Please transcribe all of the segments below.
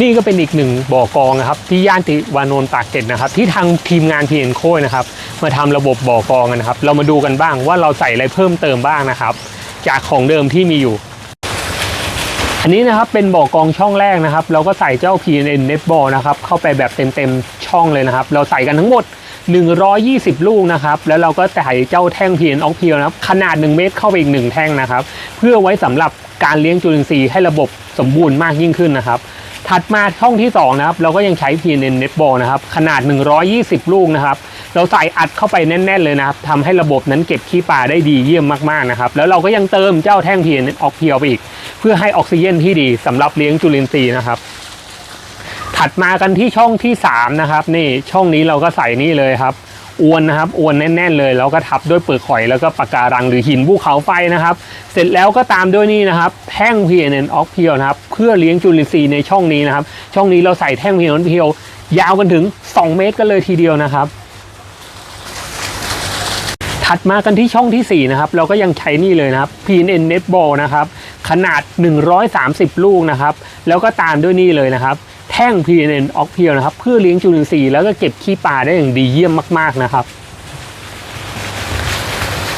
นี่ก็เป็นอีกหนึ่งบ่อกองนะครับ ที่ย่านติวานนท์ปากเกร็ดนะครับ ที่ทางทีมงานพีเอ็นโคนะครับ มาทำระบบบ่อกองกันนะครับ เรามาดูกันบ้างว่าเราใส่อะไรเพิ่มเติมบ้างนะครับ จากของเดิมที่มีอยู่ อันนี้นะครับเป็นบ่อกองช่องแรกนะครับ เราก็ใส่เจ้า PNN Netball นะครับเข้าไปแบบเต็มๆช่องเลยนะครับ เราใส่กันทั้งหมด 120 ลูกนะครับ แล้วเราก็ใส่เจ้าแท่ง PN ออกเพียวนะครับขนาด 1 เมตรเข้าไปอีก 1 แท่งนะครับ เพื่อไว้สำหรับการเลี้ยงจุลินทรีย์ให้ระบบสมบูรณ์มากยิ่งขึ้นนะครับ ถัดมาช่องที่2นะครับเราก็ยังใช้ PNN Netball นะครับขนาด 120 ลูกนะครับเราใส่อัดเข้าไปแน่น ๆ เลยนะครับทำให้ระบบนั้นเก็บขี้ปลาได้ดีเยี่ยมมากๆนะครับแล้วเราก็ยังเติมเจ้าแท่ง PNN ออกเพียวไปอีก เพื่อให้ออกซิเจนที่ดีสำหรับเลี้ยงจุลินทรีย์นะครับถัดมากันที่ช่องที่3นะครับนี่ช่องนี้เราก็ใส่นี่เลยครับ อวนนะครับอวนแน่น ๆ เลยแล้วก็ทับด้วยเปลือกหอยแล้วก็ปะการังหรือหินภูเขาไฟนะครับ เสร็จแล้วก็ตามด้วยนี่นะครับแท่ง PNN ออกเพียวนะครับเพื่อเลี้ยงจุลินทรีย์ในช่องนี้นะครับ ช่องนี้เราใส่แท่ง PNN เพียวยาวกันถึง 2 เมตรกันเลยทีเดียวนะครับถัดมากันที่ช่องทีสี่ 4 นะครับ เราก็ยังใช้นี่เลยนะครับ PNN Netball นะครับ ขนาด 130 ลูกนะครับ แล้วก็ตามด้วยนี่เลยนะครับ แท่ง PNN ออกเพียวนะครับ เพื่อเลี้ยงจุลินทรีย์แล้วก็เก็บขี้ปลาได้อย่างดีเยี่ยมมากๆนะครับ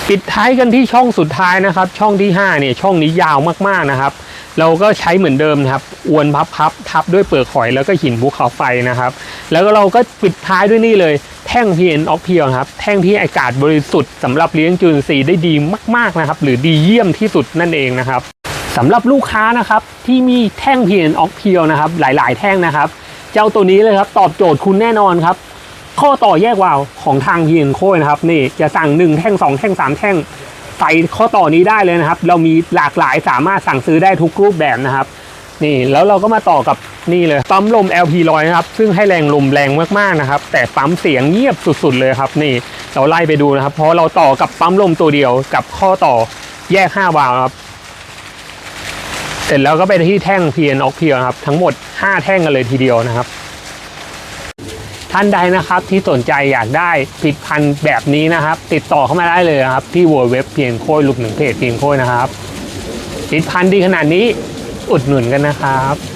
ปิดท้ายกันที่ช่องสุดท้ายนะครับ ช่องที่5เนี่ยช่องนี้ยาวมากๆนะครับ เราก็ใช้เหมือนเดิมนะครับอวนพับๆทับด้วยเปลือกหอยแล้วก็หินภูเขาไฟนะครับ แล้วก็เราก็ปิดท้ายด้วยนี่เลยแท่ง PN ออกเพียวครับแท่งที่อากาศบริสุทธิ์สำหรับเลี้ยงจุลินทรีย์ได้ดีมากๆนะครับ หรือดีเยี่ยมที่สุดนั่นเองนะครับ สำหรับลูกค้านะครับที่มีแท่ง PN ออกเพียวนะครับ หลาย ๆ แท่งนะครับ เจ้าตัวนี้เลยครับตอบโจทย์คุณแน่นอนครับ ข้อต่อแยกวาล์วของทาง PN โค้นะครับนี่จะสั่ง 1 แท่ง 2 แท่ง 3 แท่งใส่ข้อต่อนี้ได้เลยนะครับ เรามีหลากหลายสามารถสั่งซื้อได้ทุกรูปแบบนะครับ นี่แล้วเราก็มาต่อกับนี่เลยปั๊มลม LP 100นะครับซึ่งให้แรงลมแรงมากๆนะครับ แต่ปั๊มเสียงเงียบสุด ๆ เลยครับ นี่เราไล่ไปดูนะครับ เพราะเราต่อกับปั๊มลมตัวเดียวกับข้อต่อแยก 5 วาล์วครับ ร็จแล้วก็ไปที่แท่ง PN ออกเพียวครับ ทั้งหมด 5 แท่งกันเลยทีเดียวนะครับ ท่านใดนะครับที่สนใจอยากได้ผลิตภัณฑ์แบบนี้นะครับ ติดต่อเข้ามาได้เลยนะครับ ที่ w w w เพียงโค้ยลุกหนึ่งเพจเพียงโค้ยนะครับผลิตภัณฑ์ดีขนาดนี้อุดหนุนกันนะครับ